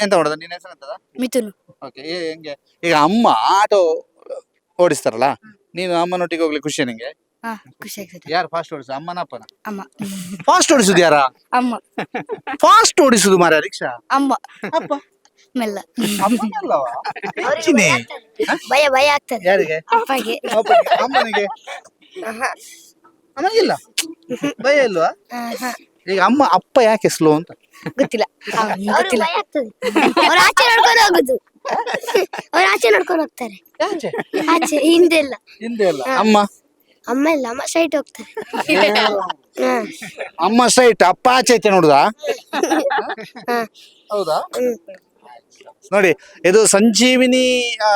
ಎಂತ ಮಾಡೋದ? ನಿನ್ನ ಹೆಸರು ಮಿಥುನ್ ಓಕೆ ಹೆಂಗೆ? ಈಗ ಅಮ್ಮ ಆಟೋ ಓಡಿಸ್ತಾರಲ್ಲ ನೀನು ಅಮ್ಮನೊಟ್ಟಿಗೆ ಹೋಗ್ಲಿ ಖುಷಿ ನಿಂಗೆ? ಹಾ ಖುಷಿ ಆಗ್ತದೆ. ಯಾರು ಫಾಸ್ಟ್ ಓಡಿಸ ಅಮ್ಮನ ಅಪ್ಪನ? ಅಮ್ಮ. ಫಾಸ್ಟ್ ಓಡಿಸುದು ಯಾರ? ಅಮ್ಮ. ಫಾಸ್ಟ್ ಓಡಿಸುದು ಮಾರ ರಿಕ್ಷಾ? ಅಮ್ಮ. ಅಪ್ಪ. ಮೆಲ್ಲ. ಅಮ್ಮನಲ್ಲವಾ? ಹೆಚ್ಚಿನಿ. ಭಯ ಭಯ ಆಗ್ತದೆ. ಯಾರಿಗೆ? ಅಪ್ಪಗೆ. ಅಪ್ಪನಿಗೆ, ಅಮ್ಮನಿಗೆ? ಅಮ್ಮನಿಗಿಲ್ಲ? ಭಯ ಇಲ್ವಾ? ಆಹಾ. ಈಗ ಅಮ್ಮ ಅಪ್ಪ ಯಾಕೆ ಸ್ಲೋ ಅಂತ? ಗೊತ್ತಿಲ್ಲ. ಗೊತ್ತಿಲ್ಲ. ಅವ್ರು ಆಚೆ ನೋಡ್ಕೊಂಡು ಹೋಗುದು. ಅವ್ರು ಆಚೆ ನೋಡ್ಕೊಂಡು ಹೋಗ್ತಾರೆ. ಆಚೆ? ಹಿಂದೆ ಇಲ್ಲ ಹಿಂದೆ ಅಲ್ಲ ಅಮ್ಮ? ಅಮ್ಮ ಇಲ್ಲ ಅಮ್ಮ ಸೈಟ್ ಹೋಗ್ತಾರೆ. ಹಾ. ಅಮ್ಮ ಸ್ಟ್ರೈಟ್ ಅಪ್ಪ ಆಚೆ ಐತೆ ನೋಡುದಾ? ಹಾ. ಹೌದಾ? ನೋಡಿ ಇದು ಸಂಜೀವಿನಿ ಆ,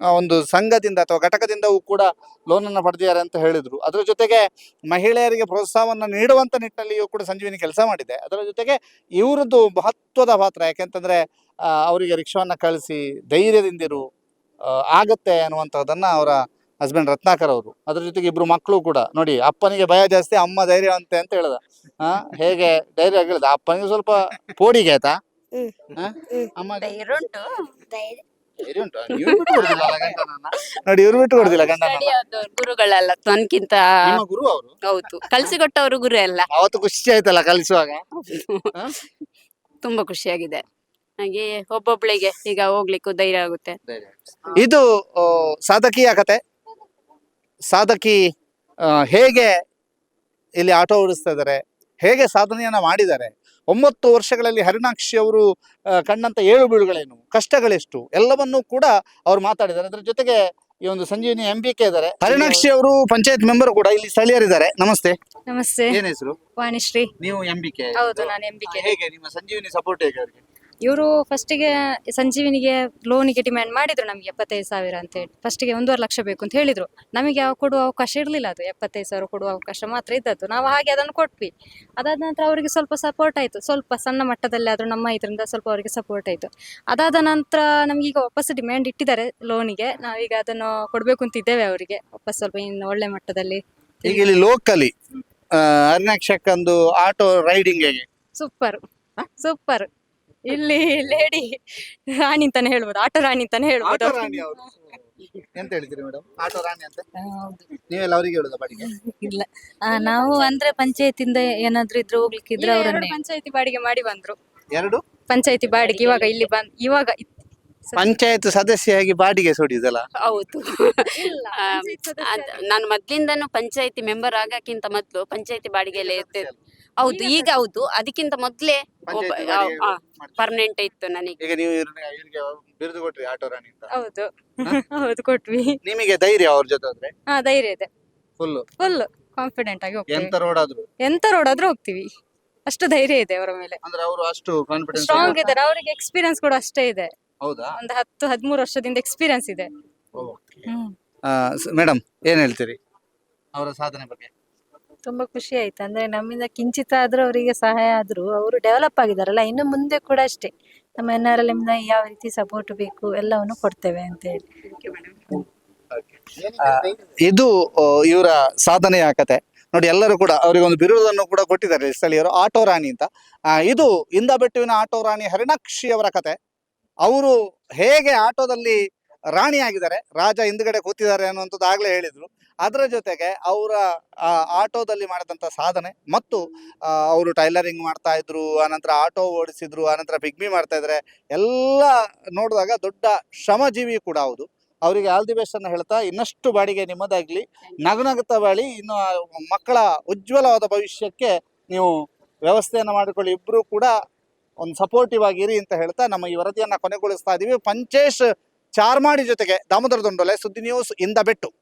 ಆ ಒಂದು ಸಂಘದಿಂದ ಅಥವಾ ಘಟಕದಿಂದವೂ ಕೂಡ ಲೋನ್ ಅನ್ನ ಪಡೆದಿದ್ದಾರೆ ಅಂತ ಹೇಳಿದ್ರು. ಅದರ ಜೊತೆಗೆ ಮಹಿಳೆಯರಿಗೆ ಪ್ರೋತ್ಸಾಹವನ್ನು ನೀಡುವಂತ ನಿಟ್ಟಿನಲ್ಲಿಯೂ ಕೂಡ ಸಂಜೀವಿನಿ ಕೆಲಸ ಮಾಡಿದೆ. ಅದರ ಜೊತೆಗೆ ಇವರದ್ದು ಮಹತ್ವದ ಪಾತ್ರ. ಯಾಕೆಂತಂದ್ರೆ ಅವರಿಗೆ ರಿಕ್ಷಾವನ್ನು ಕಳಿಸಿ ಧೈರ್ಯದಿಂದಿರು ಆ, ಆಗತ್ತೆ ಅನ್ನುವಂಥದ್ದನ್ನು ಅವರ ಹಸ್ಬೆಂಡ್ ರತ್ನಾಕರ್ ಅವರು. ಅದ್ರ ಜೊತೆಗೆ ಇಬ್ರು ಮಕ್ಕಳು ಕೂಡ. ನೋಡಿ ಅಪ್ಪನಿಗೆ ಭಯ ಜಾಸ್ತಿ ಅಮ್ಮ ಧೈರ್ಯವಂತೆ ಅಂತ ಹೇಳ್ದ. ಹೇಗೆ ಧೈರ್ಯ ಹೇಳ್ದ ಅಪ್ಪನಿಗೆ ಸ್ವಲ್ಪ ಪೋಡಿಗೆ ಆಯ್ತಾ? ಅಮ್ಮ ಧೈರ್ಯ ಉಂಟು. ಧೈರ್ಯ. ಧೈರ್ಯ ಉಂಟು. ಇವ್ರು ಬಿಟ್ಟು ಕೊಡುದಿಲ್ಲ ಅಲ್ಲ ಗಂಡನನ್ನ. ನೋಡಿ ಇವ್ರು ಬಿಟ್ಟು ಕೊಡುದಿಲ್ಲ ಗುರುಗಳಲ್ಲ ತನ್ಕಿಂತ ನಿಮ್ಮ ಗುರು ಅವರು? ಹೌದು. ಕಲ್ಸಿಕೊಟ್ಟವರು ಗುರು ಅಲ್ಲ ಅವತ್ತು ಖುಷಿ ಆಯ್ತಲ್ಲ ಕಲಿಸುವಾಗ? ತುಂಬಾ ಖುಷಿಯಾಗಿದೆ. ಹಾಗೆ ಒಬ್ಬೊಬ್ಳಿಗೆ ಈಗ ಹೋಗ್ಲಿಕ್ಕೂ ಧೈರ್ಯ ಆಗುತ್ತೆ. ಇದು ಆ, ಸಾಧಕಿಯ ಕತೆ. ಸಾಧಕಿ ಆ, ಹೇಗೆ ಇಲ್ಲಿ ಆಟೋ ಓಡಿಸ್ತಾ ಇದ್ದಾರೆ ಹೇಗೆ ಸಾಧನೆಯನ್ನ ಮಾಡಿದ್ದಾರೆ ಒಂಬತ್ತು ವರ್ಷಗಳಲ್ಲಿ ಹರಿಣಾಕ್ಷಿ ಅವರು ಆ, ಕಂಡಂತ ಏಳು ಬೀಳುಗಳೇನು ಕಷ್ಟಗಳೆಷ್ಟು ಎಲ್ಲವನ್ನೂ ಕೂಡ ಅವ್ರು ಮಾತಾಡಿದ್ದಾರೆ. ಅದ್ರ ಜೊತೆಗೆ ಈ ಒಂದು ಸಂಜೀವಿನಿ ಎಂ ಬಿ ಕೆ ಇದ್ದಾರೆ. ಹರಿಣಾಕ್ಷಿ ಅವರು ಪಂಚಾಯತ್ ಮೆಂಬರ್ ಕೂಡ ಇಲ್ಲಿ ಸ್ಥಳೀಯರಿದ್ದಾರೆ. ನಮಸ್ತೆ. ನಮಸ್ತೆ. ಏನ್ ಹೆಸರು? ವಾಣಿಶ್ರೀ. ನೀವು ಎಂ ಬಿ ಕೆ ಹೌದು ನಾನು ಎಂಬಿಕೆ ಹೇಗೆ ನಿಮ್ಮ ಸಂಜೀವಿನಿ ಸಪೋರ್ಟ್ ಹೇಗೆ ಅವರಿಗೆ? ಇವರು ಫಸ್ಟಿಗೆ ಸಂಜೀವಿನಿಗೆ ಲೋನಿಗೆ ಡಿಮ್ಯಾಂಡ್ ಮಾಡಿದ್ರು ನಮಗೆ ಎಪ್ಪತ್ತೈದು ಸಾವಿರ ಅಂತ ಹೇಳಿ. ಫಸ್ಟಿಗೆ ಒಂದೂವರೆ ಲಕ್ಷ ಬೇಕು ಅಂತ ಹೇಳಿದ್ರು. ನಮಗೆ ಯಾವ ಕೊಡುವ ಅವಕಾಶ ಇರಲಿಲ್ಲ ಅದು. ಎಪ್ಪತ್ತೈದು ಸಾವಿರ ಕೊಡುವ ಅವಕಾಶ ಮಾತ್ರ ಇದ್ದದ್ದು. ನಾವು ಹಾಗೆ ಅದನ್ನು ಕೊಟ್ವಿ. ಅದಾದ ನಂತರ ಅವರಿಗೆ ಸ್ವಲ್ಪ ಸಪೋರ್ಟ್ ಆಯಿತು. ಸ್ವಲ್ಪ ಸಣ್ಣ ಮಟ್ಟದಲ್ಲಿ ಆದರೂ ನಮ್ಮ ಇದರಿಂದ ಸ್ವಲ್ಪ ಅವರಿಗೆ ಸಪೋರ್ಟ್ ಆಯಿತು. ಅದಾದ ನಂತರ ನಮ್ಗೆ ಈಗ ವಾಪಸ್ ಡಿಮ್ಯಾಂಡ್ ಇಟ್ಟಿದ್ದಾರೆ ಲೋನಿಗೆ ನಾವೀಗ ಅದನ್ನು ಕೊಡಬೇಕು ಅಂತ ಇದ್ದೇವೆ ಅವರಿಗೆ. ವಾಪಸ್ ಸ್ವಲ್ಪ ಇನ್ನು ಒಳ್ಳೆ ಮಟ್ಟದಲ್ಲಿ ಈಗ ಇಲ್ಲಿ ಲೋಕಲಿ ಆಟೋ ರೈಡಿಂಗ್ ಹೇಗೆ? ಸೂಪರ್. ಸೂಪರ್. ಇಲ್ಲಿ ಲೇಡಿ ರಾಣಿ ಅಂತಾನೆ ಹೇಳ್ಬೋದು ಆಟೋ ರಾಣಿ ಅಂತಾನೆ ಹೇಳ್ಬೋದು ಆಟೋ ರಾಣಿ ಅವರು. ಎಂತ ಹೇಳ್ತೀರಿ ಮೇಡಮ್? ಆಟೋ ರಾಣಿ ಅಂತ? ನೀವೆಲ್ಲ ಅವರಿಗೆ ಹೇಳುದ ಬಾಡಿಗೆ? ಇಲ್ಲ. ಆ, ನಾವು ಅಂದ್ರೆ ಪಂಚಾಯತಿಂದ ಏನಾದ್ರೂ ಇದ್ರೆ ಹೋಗ್ಲಿಕ್ಕೆ ಇದ್ರೆ ಅವರನ್ನೇ. ಪಂಚಾಯತಿ ಬಾಡಿಗೆ ಮಾಡಿ ಬಂದ್ರು. ಎರಡು? ಪಂಚಾಯತಿ ಬಾಡಿಗೆ ಇವಾಗ ಇಲ್ಲಿ ಬಂದ್ ಇವಾಗ ಇತ್- ಪಂಚಾಯತ್ ಸದಸ್ಯೆಯಾಗಿ ಬಾಡಿಗೆ ಸೋಡಿದಲ್ಲ? ಹೌದು. ಆ, ಅದ್- ನಾನು ಮೊದ್ಲಿಂದನೂ ಪಂಚಾಯತಿ ಮೆಂಬರ್ ಆಗಕ್ಕಿಂತ ಮೊದ್ಲು ಪಂಚಾಯತಿ ಬಾಡಿಗೆಲ್ಲ ಇರ್ತಿತ್ತು ಹೌದು ಈಗ ಹೌದು ಅದಕ್ಕಿಂತ ಮೊದ್ಲೇ ಪರ್ಮನೆಂಟ್ ಇತ್ತು ನನಗೆ. ಈಗ ನೀವು ಇವ್ರನ್ನ- ಇವ್ರಿಗೆ ಬಿರುದು ಕೊಟ್ರಿ ಆಟೋ ರಾಣಿ ಅಂತ. ಹೌದು. ಹೌದು ಕೊಟ್ವಿ. ನಿಮಗೆ ಧೈರ್ಯ ಅವ್ರ ಜೊತೆ ಆದ್ರೆ ಹಾ ಧೈರ್ಯ ಇದೆ. ಫುಲ್ ಫುಲ್ ಕಾನ್ಫಿಡೆಂಟ್ ಆಗಿ ಹೋಗ್ತೀವಿ. ಎಂತ ರೋಡ್ ಆದ್ರು? ಎಂತ ರೋಡ್ ಆದ್ರೂ ಹೋಗ್ತೀವಿ. ಅಷ್ಟು ಧೈರ್ಯ ಇದೆ ಅವರ ಮೇಲೆ. ಅಂದ್ರೆ ಅವರು ಅಷ್ಟು ಕಾನ್ಫಿಡೆನ್ಸ್ ಸ್ಟ್ರಾಂಗ್ ಇದ್ದಾರೆ. ಅವರಿಗೆ ಎಕ್ಸ್ಪೀರಿಯನ್ಸ್ ಕೂಡ ಅಷ್ಟೇ ಇದೆ. ಹೌದಾ? ಒಂದು ಹತ್ತು ಹದಿಮೂರು ವರ್ಷದಿಂದ ಎಕ್ಸ್ಪೀರಿಯನ್ಸ್ ಇದೆ. ಮೇಡಮ್ ಏನ್ ಹೇಳ್ತೀರಿ? ಅವರ ಸಾಧನೆ ಬಗ್ಗೆ. ತುಂಬಾ ಖುಷಿ ಆಯ್ತು. ಅಂದ್ರೆ ನಮ್ಮಿಂದ ಕಿಂಚಿತ ಆದ್ರೂ ಅವರಿಗೆ ಸಹಾಯ ಆದರೂ ಅವರು ಡೆವಲಪ್ ಆಗಿದ್ದಾರಲ್ಲ ಇನ್ನು ಮುಂದೆ ಕೂಡ ಅಷ್ಟೇ. ನಮ್ಮ ಎನ್ ಆರ್ ಎಲ್ ಯಾವ ರೀತಿ ಸಪೋರ್ಟ್ ಬೇಕು ಎಲ್ಲವನ್ನು ಕೊಡ್ತೇವೆ ಅಂತ ಹೇಳಿ. ಇದು ಇವರ ಸಾಧನೆಯ ಕತೆ. ನೋಡಿ ಎಲ್ಲರೂ ಕೂಡ ಅವರಿಗೆ ಒಂದು ಬಿರುದನ್ನು ಕೂಡ ಕೊಟ್ಟಿದ್ದಾರೆ ಸ್ಥಳೀಯರು. ಆಟೋ ರಾಣಿ ಅಂತ. ಇದು ಇಂದ ಇಂದಬೆಟ್ಟುವಿನ ಆಟೋ ರಾಣಿ ಹರಿಣಾಕ್ಷಿ ಅವರ ಕತೆ. ಅವರು ಹೇಗೆ ಆಟೋದಲ್ಲಿ ರಾಣಿ ಆಗಿದ್ದಾರೆ ರಾಜ ಹಿಂದ್ಗಡೆ ಕೂತಿದ್ದಾರೆ ಅನ್ನುವಂಥದ್ದು ಆಗ್ಲೇ ಹೇಳಿದ್ರು. ಅದರ ಜೊತೆಗೆ ಅವರ ಆಟೋದಲ್ಲಿ ಮಾಡಿದಂಥ ಸಾಧನೆ ಮತ್ತು ಅವರು ಟೈಲರಿಂಗ್ ಮಾಡ್ತಾ ಇದ್ರು ಆನಂತರ ಆಟೋ ಓಡಿಸಿದ್ರು ಆನಂತರ ಬಿಗ್ಮಿ ಮಾಡ್ತಾ ಇದ್ದಾರೆ ಎಲ್ಲ ನೋಡಿದಾಗ ದೊಡ್ಡ ಶ್ರಮಜೀವಿ ಕೂಡ ಹೌದು. ಅವರಿಗೆ ಆಲ್ ದಿ ಬೆಸ್ಟ್ ಅನ್ನು ಹೇಳ್ತಾ ಇನ್ನಷ್ಟು ಬಾಡಿಗೆ ನಿಮ್ಮದಾಗ್ಲಿ. ನಗನಗತ ಬಾಳಿ ಇನ್ನು ಮಕ್ಕಳ ಉಜ್ವಲವಾದ ಭವಿಷ್ಯಕ್ಕೆ ನೀವು ವ್ಯವಸ್ಥೆಯನ್ನು ಮಾಡಿಕೊಳ್ಳಿ. ಇಬ್ಬರೂ ಕೂಡ ಒಂದು ಸಪೋರ್ಟಿವ್ ಆಗಿರಿ ಅಂತ ಹೇಳ್ತಾ ನಮ್ಮ ಈ ವರದಿಯನ್ನು ಕೊನೆಗೊಳಿಸ್ತಾ ಇದ್ದೀವಿ ಪಂಚೇಶ್ ಚಾರ್ಮಾಡಿ ಜೊತೆಗೆ ದಾಮೋದರ ದೊಂಡೊಲೆ ಸುದ್ದಿ ನ್ಯೂಸ್ ಇಂದ ಬೆಟ್ಟು.